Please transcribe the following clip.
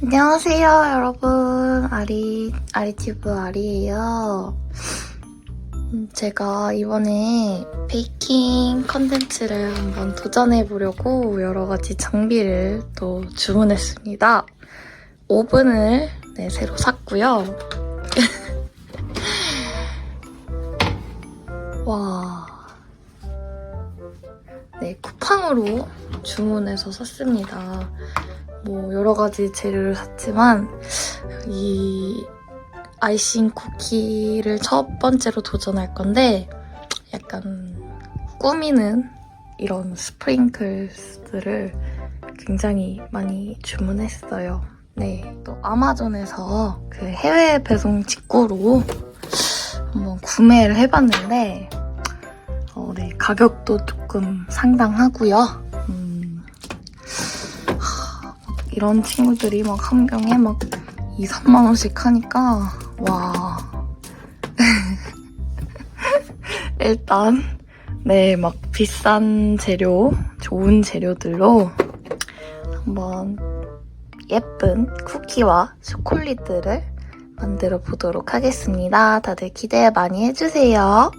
안녕하세요, 여러분. 아리, 아리티브 아리예요. 음, 제가 이번에 베이킹 컨텐츠를 한번 도전해보려고 여러 가지 장비를 또 주문했습니다. 오븐을 네, 새로 샀고요. 와. 네, 쿠팡으로 주문해서 샀습니다. 뭐 여러 가지 재료를 샀지만 이 아이싱 쿠키를 첫 번째로 도전할 건데 약간 꾸미는 이런 스프링클스들을 굉장히 많이 주문했어요. 네, 또 아마존에서 그 해외 배송 직구로 한번 구매를 해봤는데 어, 네, 가격도 조금 상당하고요. 이런 친구들이 막 한 병에 막 2, 3만 원씩 하니까 와 일단 네 막 비싼 재료 좋은 재료들로 한번 예쁜 쿠키와 초콜릿들을 만들어 보도록 하겠습니다. 다들 기대 많이 해주세요.